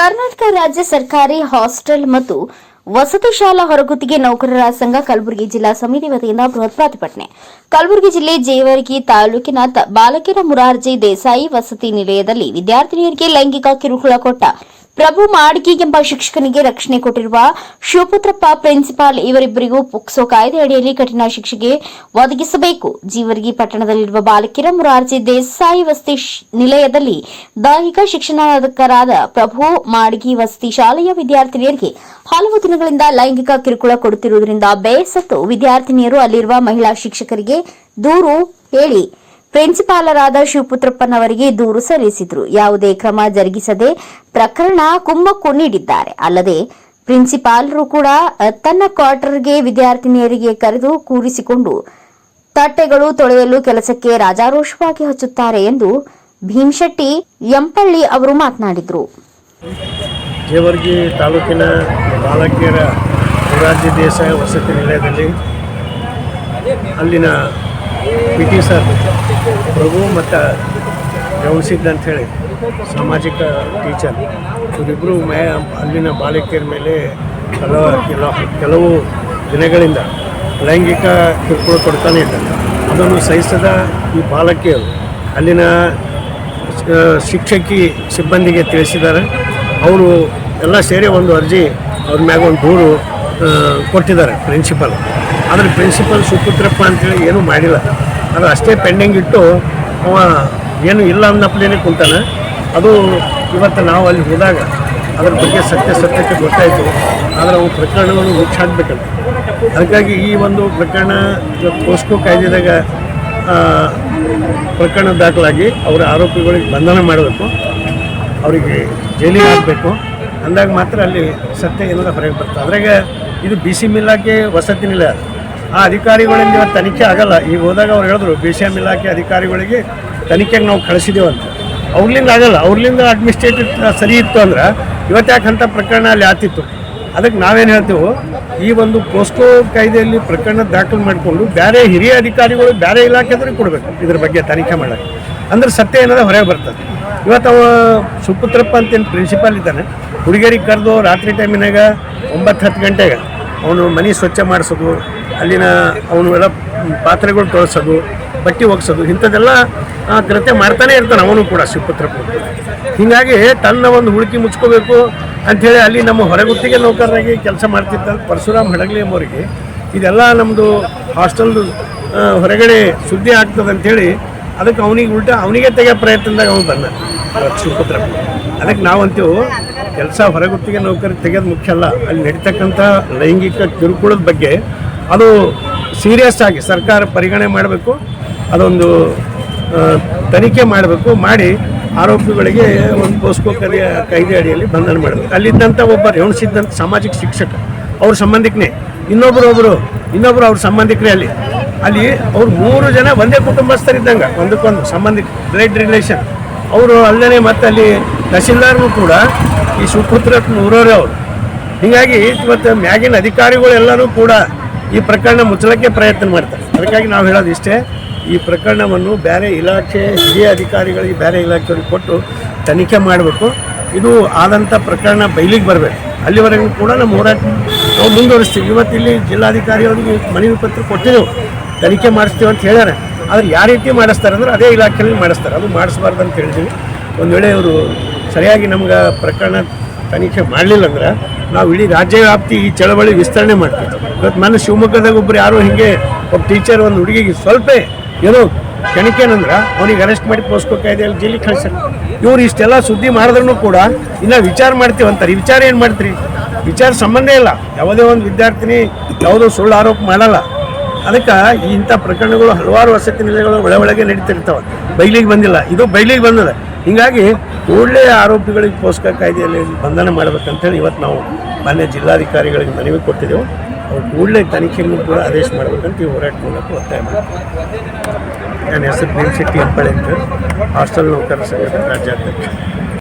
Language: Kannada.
ಕರ್ನಾಟಕ ರಾಜ್ಯ ಸರ್ಕಾರಿ ಹಾಸ್ಟೆಲ್ ಮತ್ತು ವಸತಿ ಶಾಲಾ ಹೊರಗುತ್ತಿಗೆ ನೌಕರರ ಸಂಘ ಕಲಬುರಗಿ ಜಿಲ್ಲಾ ಸಮಿತಿ ವತಿಯಿಂದ ಬೃಹತ್ ಪ್ರತಿಭಟನೆ. ಕಲಬುರಗಿ ಜಿಲ್ಲೆ ಜೇವರ್ಗಿ ತಾಲೂಕಿನ ಬಾಲಕಿರ ಮುರಾರ್ಜಿ ದೇಸಾಯಿ ವಸತಿ ನಿಲಯದಲ್ಲಿ ವಿದ್ಯಾರ್ಥಿನಿಯರಿಗೆ ಲೈಂಗಿಕ ಕಿರುಕುಳ ಕೊಟ್ಟ ಪ್ರಭು ಮಾಡ್ಗಿ ಎಂಬ ಶಿಕ್ಷಕನಿಗೆ ರಕ್ಷಣೆ ಕೊಟ್ಟಿರುವ ಶಿವಪುತ್ರಪ್ಪ ಪ್ರಿನ್ಸಿಪಾಲ್ ಇವರಿಬ್ಬರಿಗೂ ಪೊಕ್ಸೋ ಕಾಯ್ದೆ ಅಡಿಯಲ್ಲಿ ಕಠಿಣ ಶಿಕ್ಷೆಗೆ ಒದಗಿಸಬೇಕು. ಜೀವರ್ಗಿ ಪಟ್ಟಣದಲ್ಲಿರುವ ಬಾಲಕಿರ ಮುರಾರ್ಜಿ ದೇಸಾಯಿ ವಸತಿ ನಿಲಯದಲ್ಲಿ ದೈಹಿಕ ಶಿಕ್ಷಣಕರಾದ ಪ್ರಭು ಮಾಡ್ಗಿ ವಸತಿ ಶಾಲೆಯ ವಿದ್ಯಾರ್ಥಿನಿಯರಿಗೆ ಹಲವು ದಿನಗಳಿಂದ ಲೈಂಗಿಕ ಕಿರುಕುಳ ಕೊಡುತ್ತಿರುವುದರಿಂದ ಬೇಸತ್ತು ವಿದ್ಯಾರ್ಥಿನಿಯರು ಅಲ್ಲಿರುವ ಮಹಿಳಾ ಶಿಕ್ಷಕರಿಗೆ ದೂರು ಹೇಳಿ ಪ್ರಿನ್ಸಿಪಾಲರಾದ ಶಿವಪುತ್ರಪ್ಪನವರಿಗೆ ದೂರು ಸಲ್ಲಿಸಿದ್ರು. ಯಾವುದೇ ಕ್ರಮ ಜರುಗಿಸದೆ ಪ್ರಕರಣ ಕುಮ್ಮಕ್ಕು ನೀಡಿದ್ದಾರೆ. ಅಲ್ಲದೆ ಪ್ರಿನ್ಸಿಪಾಲರು ಕೂಡ ತನ್ನ ಕ್ವಾರ್ಟರ್ಗೆ ವಿದ್ಯಾರ್ಥಿನಿಯರಿಗೆ ಕರೆದು ಕೂರಿಸಿಕೊಂಡು ತಟ್ಟೆಗಳು ತೊಳೆಯಲು ಕೆಲಸಕ್ಕೆ ರಾಜಾರೋಷವಾಗಿ ಹಚ್ಚುತ್ತಾರೆ ಎಂದು ಭೀಮಶೆಟ್ಟಿ ಎಂಪಳ್ಳಿ ಅವರು ಮಾತನಾಡಿದರು. ಜೇವರ್ಗಿ ತಾಲೂಕಿನ ಬಾಲಕಿಯರ ದೇಸಾಯಿ ವಸತಿ ನಿಲಯದಲ್ಲಿ ಅಲ್ಲಿನ ಪಿ ಟಿ ಸರ್, ಪ್ರಭು ಮತ್ತು ಗೌಸಿದ್ದ ಅಂಥೇಳಿ ಸಾಮಾಜಿಕ ಟೀಚರ್. ಇವರಿಬ್ಬರು ಮೇ ಅಲ್ಲಿನ ಬಾಲಕಿಯರ ಮೇಲೆ ಕೆಲವು ಕೆಲವು ಕೆಲವು ದಿನಗಳಿಂದ ಲೈಂಗಿಕ ಕಿರುಕುಳ ಕೊಡ್ತಾನೆ ಇದ್ದಾರೆ. ಅದನ್ನು ಸಹಿಸದ ಈ ಬಾಲಕಿಯರು ಅಲ್ಲಿನ ಶಿಕ್ಷಕಿ ಸಿಬ್ಬಂದಿಗೆ ತಿಳಿಸಿದ್ದಾರೆ. ಅವರು ಎಲ್ಲ ಸೇರಿ ಒಂದು ಅರ್ಜಿ ಅವ್ರ ಮ್ಯಾಗ ಒಂದು ದೂರು ಕೊಟ್ಟಿದ್ದಾರೆ ಪ್ರಿನ್ಸಿಪಲ್ ಆದರೆ ಪ್ರಿನ್ಸಿಪಲ್ ಸುಪುತ್ರಪ್ಪ ಅಂತೇಳಿ ಏನೂ ಮಾಡಿಲ್ಲ. ಅದು ಅಷ್ಟೇ ಪೆಂಡಿಂಗ್ ಇಟ್ಟು ಅವ ಏನು ಇಲ್ಲ ಅನ್ನಪ್ಲೇನೆ ಕುಂತಾನೆ. ಅದು ಇವತ್ತು ನಾವು ಅಲ್ಲಿ ಹೋದಾಗ ಅದ್ರ ಬಗ್ಗೆ ಸತ್ಯ ಸತ್ಯಕ್ಕೆ ಗೊತ್ತಾಯಿತು. ಆದರೆ ಅವು ಪ್ರಕರಣಗಳು ಮುಚ್ಚಾಕ್ಬೇಕಂತ ಅದಕ್ಕಾಗಿ ಈ ಒಂದು ಪ್ರಕರಣ ಪೋಸ್ಕೋ ಕಾಯ್ದೆದಾಗ ಪ್ರಕರಣ ದಾಖಲಾಗಿ ಅವರ ಆರೋಪಿಗಳಿಗೆ ಬಂಧನ ಮಾಡಬೇಕು. ಅವರಿಗೆ ಜೈಲಿಗೆ ಹಾಕಬೇಕು. ಅಂದಾಗ ಮಾತ್ರ ಅಲ್ಲಿ ಸತ್ಯ ಏನಾದರೂ ಹೊರಗೆ ಬರ್ತದೆ. ಅದ್ರಾಗ ಇದು ಬಿ ಸಿ ಇಲಾಖೆ ವಸತಿ ನಿಲಯ. ಆ ಅಧಿಕಾರಿಗಳಿಂದ ಇವತ್ತು ತನಿಖೆ ಆಗಲ್ಲ. ಈಗ ಹೋದಾಗ ಅವ್ರು ಹೇಳಿದ್ರು ಬಿ ಸಿ ಎಂ ಇಲಾಖೆ ಅಧಿಕಾರಿಗಳಿಗೆ ತನಿಖೆಗೆ ನಾವು ಕಳಿಸಿದೇವಂತ ಅವ್ರಲಿಂದ ಆಗಲ್ಲ. ಅವ್ರಲಿಂದ ಅಡ್ಮಿನಿಸ್ಟ್ರೇಟಿವ್ ಸರಿ ಇತ್ತು ಅಂದ್ರೆ ಇವತ್ತು ಅಂಥ ಪ್ರಕರಣ ಅಲ್ಲಿ ಆತಿತ್ತು. ಅದಕ್ಕೆ ನಾವೇನು ಹೇಳ್ತೇವೆ, ಈ ಒಂದು ಪೋಸ್ಕೋ ಕಾಯ್ದೆಯಲ್ಲಿ ಪ್ರಕರಣ ದಾಖಲು ಮಾಡಿಕೊಂಡು ಬೇರೆ ಹಿರಿಯ ಅಧಿಕಾರಿಗಳು ಬೇರೆ ಇಲಾಖೆದವ್ರಿಗೆ ಕೊಡಬೇಕು ಇದ್ರ ಬಗ್ಗೆ ತನಿಖೆ ಮಾಡೋಕ್ಕೆ. ಅಂದ್ರೆ ಸತ್ಯ ಏನಾದ್ರೆ ಹೊರಗೆ ಬರ್ತದೆ. ಇವತ್ತು ಅವ ಸುಪುತ್ರಪ್ಪ ಅಂತೇನು ಪ್ರಿನ್ಸಿಪಾಲ್ ಇದ್ದಾನೆ ಹುಡುಗರಿಗೆ ಕರೆದು ರಾತ್ರಿ ಟೈಮಿನಾಗ ಒಂಬತ್ತು ಹತ್ತು ಗಂಟೆಗೆ ಅವನು ಮನೆ ಸ್ವಚ್ಛ ಮಾಡಿಸೋದು, ಅಲ್ಲಿನ ಅವನು ಎಲ್ಲ ಪಾತ್ರೆಗಳು ತೊಳಸೋದು, ಬಟ್ಟೆ ಒಗ್ಸೋದು, ಇಂಥದ್ದೆಲ್ಲ ಕೃತ್ಯ ಮಾಡ್ತಾನೆ ಇರ್ತಾನೆ ಅವನು ಕೂಡ ಶಿವಪುತ್ರ ಹೀಗಾಗಿ ತನ್ನ ಒಂದು ಹುಡುಕಿ ಮುಚ್ಕೋಬೇಕು ಅಂಥೇಳಿ ಅಲ್ಲಿ ನಮ್ಮ ಹೊರಗುತ್ತಿಗೆ ನೌಕರರಾಗಿ ಕೆಲಸ ಮಾಡ್ತಿದ್ದ ಪರಶುರಾಮ್ ಹಡಗಲಿ ಎಂಬವರಿಗೆ, ಇದೆಲ್ಲ ನಮ್ಮದು ಹಾಸ್ಟೆಲ್ ಹೊರಗಡೆ ಸುದ್ದಿ ಆಗ್ತದೆ ಅಂಥೇಳಿ ಅದಕ್ಕೆ ಅವನಿಗೆ ಉಲ್ಟಾ ಅವನಿಗೆ ತೆಗೆಯೋ ಪ್ರಯತ್ನದಾಗ ಅವನು ಬಂದ. ಶಿವಪುತ್ರ ಅದಕ್ಕೆ ನಾವಂತೀವಿ ಕೆಲಸ ಹೊರಗುತ್ತಿಗೆ ನೌಕರಿ ತೆಗೆಯೋದು ಮುಖ್ಯ ಅಲ್ಲ. ಅಲ್ಲಿ ನಡೀತಕ್ಕಂಥ ಲೈಂಗಿಕ ಕಿರುಕುಳದ ಬಗ್ಗೆ ಅದು ಸೀರಿಯಸ್ ಆಗಿ ಸರ್ಕಾರ ಪರಿಗಣನೆ ಮಾಡಬೇಕು, ಅದೊಂದು ತನಿಖೆ ಮಾಡಬೇಕು, ಮಾಡಿ ಆರೋಪಿಗಳಿಗೆ ಒಂದು ಪೋಸ್ಕೋ ಕರೆಯ ಕಾಯ್ದೆ ಅಡಿಯಲ್ಲಿ ಬಂಧನ ಮಾಡಬೇಕು. ಅಲ್ಲಿದ್ದಂಥ ಒಬ್ಬ ರೇವಣಿಸಿದ್ದಂಥ ಸಾಮಾಜಿಕ ಶಿಕ್ಷಕ, ಅವ್ರ ಸಂಬಂಧಿಕನೇ. ಇನ್ನೊಬ್ಬರು ಒಬ್ಬರು ಇನ್ನೊಬ್ಬರು ಅವ್ರ ಸಂಬಂಧಿಕರೇ ಅಲ್ಲಿ. ಅಲ್ಲಿ ಅವ್ರು ಮೂರು ಜನ ಒಂದೇ ಕುಟುಂಬಸ್ಥರಿದ್ದಂಗೆ ಒಂದಕ್ಕೊಂದು ಸಂಬಂಧಿಕ ಬ್ಲಡ್ ರಿಲೇಷನ್ ಅವರು ಅಲ್ಲದೆ ಮತ್ತೆ ಅಲ್ಲಿ ತಹಸೀಲ್ದಾರ್ನು ಕೂಡ ಈ ಸುಪುತ್ರ ನೂರವ್ರೆ ಅವರು. ಹೀಗಾಗಿ ಇವತ್ತು ಮ್ಯಾಗಿನ ಅಧಿಕಾರಿಗಳೆಲ್ಲರೂ ಕೂಡ ಈ ಪ್ರಕರಣ ಮುಚ್ಚಲಕ್ಕೆ ಪ್ರಯತ್ನ ಮಾಡ್ತಾರೆ. ಅದಕ್ಕಾಗಿ ನಾವು ಹೇಳೋದು ಇಷ್ಟೇ, ಈ ಪ್ರಕರಣವನ್ನು ಬೇರೆ ಇಲಾಖೆ, ಹಿರಿಯ ಅಧಿಕಾರಿಗಳಿಗೆ ಬೇರೆ ಇಲಾಖೆಯವ್ರಿಗೆ ಕೊಟ್ಟು ತನಿಖೆ ಮಾಡಬೇಕು. ಇದು ಆದಂಥ ಪ್ರಕರಣ ಬಯಲಿಗೆ ಬರಬೇಕು. ಅಲ್ಲಿವರೆಗೂ ಕೂಡ ನಮ್ಮ ಹೋರಾಟ ನಾವು ಮುಂದುವರಿಸ್ತೀವಿ. ಇವತ್ತು ಇಲ್ಲಿ ಜಿಲ್ಲಾಧಿಕಾರಿಯವರಿಗೆ ಮನವಿ ಪತ್ರ ಕೊಟ್ಟಿದ್ದೆವು. ತನಿಖೆ ಮಾಡಿಸ್ತೀವಿ ಅಂತ ಹೇಳ್ಯಾರ. ಆದ್ರೆ ಯಾವ ರೀತಿ ಮಾಡಿಸ್ತಾರೆ ಅಂದ್ರೆ ಅದೇ ಇಲಾಖೆಯಲ್ಲಿ ಮಾಡಿಸ್ತಾರೆ. ಅದು ಮಾಡಿಸ್ಬಾರ್ದು ಅಂತ ಹೇಳ್ತೀವಿ ಒಂದು ವೇಳೆ ಇವರು ಸರಿಯಾಗಿ ನಮ್ಗೆ ಪ್ರಕರಣ ತನಿಖೆ ಮಾಡಲಿಲ್ಲ ಅಂದ್ರೆ ನಾವು ಇಡೀ ರಾಜ್ಯ ವ್ಯಾಪ್ತಿ ಈ ಚಳವಳಿ ವಿಸ್ತರಣೆ ಮಾಡ್ತೀವಿ. ಇವತ್ತು ಮೊನ್ನೆ ಶಿವಮೊಗ್ಗದಾಗ ಒಬ್ಬರು ಯಾರೋ ಹಿಂಗೆ ಒಬ್ಬ ಟೀಚರ್ ಒಂದು ಹುಡುಗಿಗೆ ಸ್ವಲ್ಪ ಏನೋ ಕೆಣಕೇನಂದ್ರೆ ಅವನಿಗೆ ಅರೆಸ್ಟ್ ಮಾಡಿ ಪೋಸ್ಕೋ ಕಾಯ್ದೆಯಲ್ಲಿ ಜೈಲಿಗೆ ಕಳ್ಸ್ಯಾರ. ಇವ್ರು ಇಷ್ಟೆಲ್ಲ ಸುದ್ದಿ ಮಾಡಿದ್ರೂ ಕೂಡ ಇನ್ನು ವಿಚಾರ ಮಾಡ್ತೀವಿ ಅಂತಾರೆ. ವಿಚಾರ ಏನು ಮಾಡ್ತೀರಿ? ವಿಚಾರ ಸಂಬಂಧ ಇಲ್ಲ. ಯಾವುದೇ ಒಂದು ವಿದ್ಯಾರ್ಥಿನಿ ಯಾವುದೋ ಸುಳ್ಳು ಆರೋಪ ಮಾಡಲ್ಲ. ಅದಕ್ಕೆ ಇಂಥ ಪ್ರಕರಣಗಳು ಹಲವಾರು ವಸತಿ ನಿಲಯಗಳು ಒಳ ಒಳಗೆ ನಡೀತಿರ್ತಾವೆ. ಬೈಲಿಗೆ ಬಂದಿಲ್ಲ. ಇದು ಬೈಲಿಗೆ ಬಂದಿದೆ. ಹೀಗಾಗಿ ಕೂಡಲೇ ಆರೋಪಿಗಳಿಗೆ ಪೋಸ್ಕ ಕಾಯ್ದೆಯಲ್ಲಿ ಬಂಧನ ಮಾಡಬೇಕಂತೇಳಿ ಇವತ್ತು ನಾವು ಮಾನ್ಯ ಜಿಲ್ಲಾಧಿಕಾರಿಗಳಿಗೆ ಮನವಿ ಕೊಟ್ಟಿದ್ದೆವು. ಅವ್ರು ಕೂಡಲೇ ತನಿಖೆಯನ್ನು ಕೂಡ ಆದೇಶ ಮಾಡಬೇಕಂತ ಈ ಹೋರಾಟ ಮೂಲಕ ಒತ್ತಾಯ ಮಾಡ್ತೀವಿ. ನನ್ನ ಹೆಸರು ಪ್ರೇಮ್ ಶೆಟ್ಟಿ ಅಂತ ಹಾಸ್ಟೆಲ್ ನೌಕರರ ಸಂಘದ ರಾಜ್ಯಾಧ್ಯಕ್ಷ.